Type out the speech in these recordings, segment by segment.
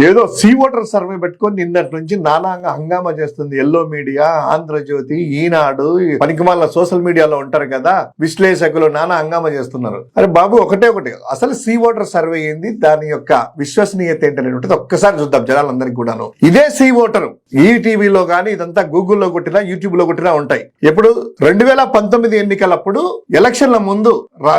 ఏదో see voter survey పెట్టుకొని నిన్నటి నుంచి నానాగా హంగామా చేస్తుంది ఎల్లో మీడియా ఆంధ్రజ్యోతి ఈనాడు పనికిమాల సోషల్ మీడియాలో ఉంటారు కదా విశ్లేషకులు నానా హంగామా చేస్తున్నారు. అరే బాబు ఒకటే ఒకటి అసలు సీ ఓటర్ సర్వే ఏంది? దాని యొక్క విశ్వసనీయత ఏంటనేటువంటిది ఒక్కసారి చూద్దాం జనాలందరికీ కూడాను. ఇదే సీ ఓటర్. ఈ కానీ ఇదంతా గూగుల్లో కొట్టినా యూట్యూబ్లో కొట్టినా ఉంటాయి. ఇప్పుడు రెండు వేల పంతొమ్మిది ఎన్నికలప్పుడు ఎలక్షన్ల ముందు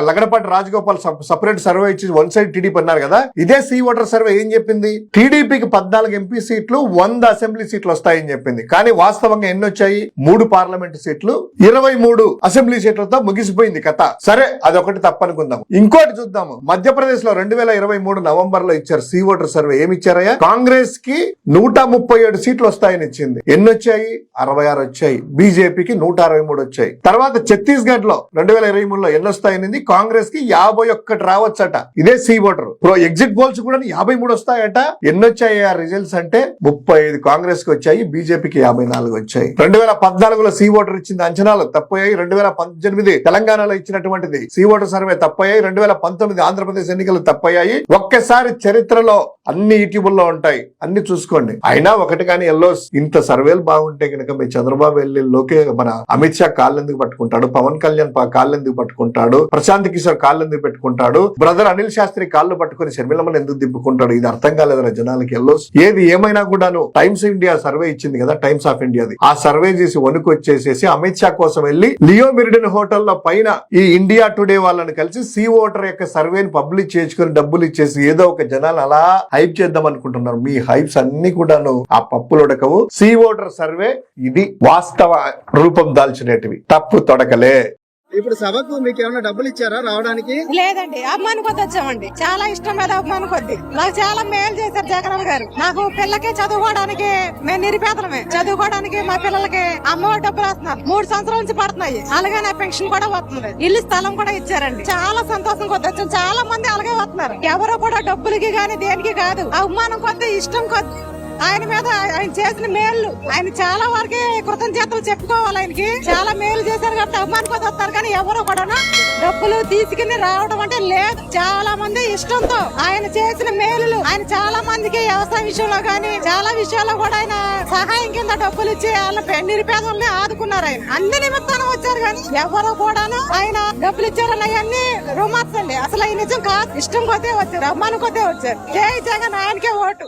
లగడపాటి రాజగోపాల్ సపరేట్ సర్వే ఇచ్చి వన్ సైడ్ టీడీపీ అన్నారు కదా ఇదే సీ ఓటర్ సర్వే ఏం చెప్పింది? టీడీపీకి పద్నాలుగు ఎంపీ సీట్లు వంద అసెంబ్లీ సీట్లు వస్తాయని చెప్పింది. కానీ వాస్తవంగా ఎన్ని వచ్చాయి? మూడు పార్లమెంట్ సీట్లు ఇరవై మూడు అసెంబ్లీ సీట్లతో ముగిసిపోయింది కథ. సరే అదొకటి తప్పనుకుందాం. ఇంకోటి చూద్దాము. మధ్యప్రదేశ్లో రెండు వేల ఇరవై మూడు నవంబర్లో ఇచ్చారు సీ ఓటర్ సర్వే. ఏమి ఇచ్చారయ్యా? కాంగ్రెస్కి నూట ముప్పై ఏడు సీట్లు వస్తాయి. స్థాయిని ఇచ్చింది ఎన్ని వచ్చాయి అరవై ఆరు వచ్చాయి బీజేపీకి నూట అరవై మూడు వచ్చాయి తర్వాత ఛత్తీస్గఢ్లో రెండు వేల ఇరవై మూడులో ఎన్ని వస్తాయని కాంగ్రెస్కి యాభై ఒక్కటి రావచ్చట. ఇదే C voter. Pro exit polls కూడా యాభై మూడు వస్తాయట ఎన్ని వచ్చాయి ఆ రిజల్ట్స్ అంటే? ముప్పై ఐదు కాంగ్రెస్కి వచ్చాయి బీజేపీకి యాభై నాలుగు వచ్చాయి రెండు వేల పద్నాలుగులో సీ ఓటర్ ఇచ్చింది అంచనాలు తప్పయ్యాయి. రెండు వేల పద్దెనిమిది తెలంగాణలో ఇచ్చినటువంటిది సీ ఓటర్ సర్వే తప్పయ్యాయి. రెండు వేల పంతొమ్మిది ఆంధ్రప్రదేశ్ ఎన్నికలు తప్పయ్యాయి. ఒక్కసారి చరిత్రలో అన్ని యూట్యూబ్లో ఉంటాయి. అన్ని చూసుకోండి. అయినా ఒకటి కానీ ఎల్లో ఇంత సర్వేలు బాగుంటే కనుక మీ చంద్రబాబు వెళ్ళి లోకే మన అమిత్ షా కాళ్ళు ఎందుకు పట్టుకుంటాడు? పవన్ కళ్యాణ్ కాళ్ళు ఎందుకు పట్టుకుంటాడు? ప్రశాంత్ కిషోర్ కాళ్ళు ఎందుకు పెట్టుకుంటాడు? బ్రదర్ అనిల్ శాస్త్రి కాళ్ళు పట్టుకుని షర్మిలమ్మని ఎందుకు దిప్పుకుంటాడు ఇది అర్థం కాలేదురా జనాలకి ఎల్లో. ఏది ఏమైనా కూడాను టైమ్స్ ఇండియా సర్వే ఇచ్చింది కదా టైమ్స్ ఆఫ్ ఇండియాది. ఆ సర్వే చేసి వణుకు వచ్చేసేసి అమిత్ షా కోసం వెళ్ళి లియో మెరిడిన్ హోటల్లో పైన ఈ ఇండియా టుడే వాళ్ళని కలిసి సీ ఓటర్ యొక్క సర్వేని పబ్లిష్ చేసుకుని డబ్బులు ఇచ్చేసి ఏదో ఒక జనాలు అలా హైప్ చేద్దాం అనుకుంటున్నారు. మీ హైప్స్ అన్ని కూడాను ఆ పప్పులో ఉడకవు సీ ఓటర్ సర్వే ఇది వాస్తవ రూపం దాల్చినటివి. తప్పు తొడకలే. ఇప్పుడు సభకు మీకు ఏమైనా డబ్బులు ఇచ్చారా రావడానికి? లేదండి అభిమాని కొద్ది వచ్చామండి. చాలా ఇష్టం మీద అభిమాని కొద్ది నాకు చాలా మేలు చేశారు జగన్ గారు. నాకు పిల్లకి చదువుకోవడానికి మేము నిరుపేదలమే. చదువుకోవడానికి మా పిల్లలకి అమ్మ డబ్బులు వస్తున్నారు. మూడు సంవత్సరాల నుంచి పడుతున్నాయి. అలాగే నా పెన్షన్ కూడా వస్తుంది ఇల్లు స్థలం కూడా ఇచ్చారండి. చాలా సంతోషం కొద్ది వచ్చాం చాలా మంది అలాగే వస్తున్నారు ఎవరు కూడా డబ్బులకి గాని దేనికి కాదు. అభిమానం కొద్ది ఇష్టం కొద్ది. ఆయన మీద ఆయన చేసిన మేలు ఆయన చాలా వరకే కృతజ్ఞతలు చెప్పుకోవాలి ఆయనకి. చాలా మేలు చేశారు కాబట్టి అభిమాని వస్తారు కానీ ఎవరు కూడా డబ్బులు తీసుకుని రావడం అంటే లేదు. చాలా మంది ఇష్టంతో ఆయన చేసిన మేలులు ఆయన చాలా మందికి వ్యవసాయ విషయంలో కానీ చాలా విషయాల్లో కూడా ఆయన సహాయం కింద డబ్బులు ఇచ్చి వాళ్ళ నిరుపేదల్ని ఆదుకున్నారు ఆయన. అన్ని నిమిత్తాలు వచ్చారు కానీ ఎవరు కూడాను ఆయన డబ్బులు ఇచ్చారని అవన్నీ రుమార్స్ అండి అసలు ఈ నిజం కాదు. ఇష్టం కొద్దే వచ్చారు అమ్మాని కొద్దే వచ్చారు. జై జగన్ ఆయనకే ఓటు.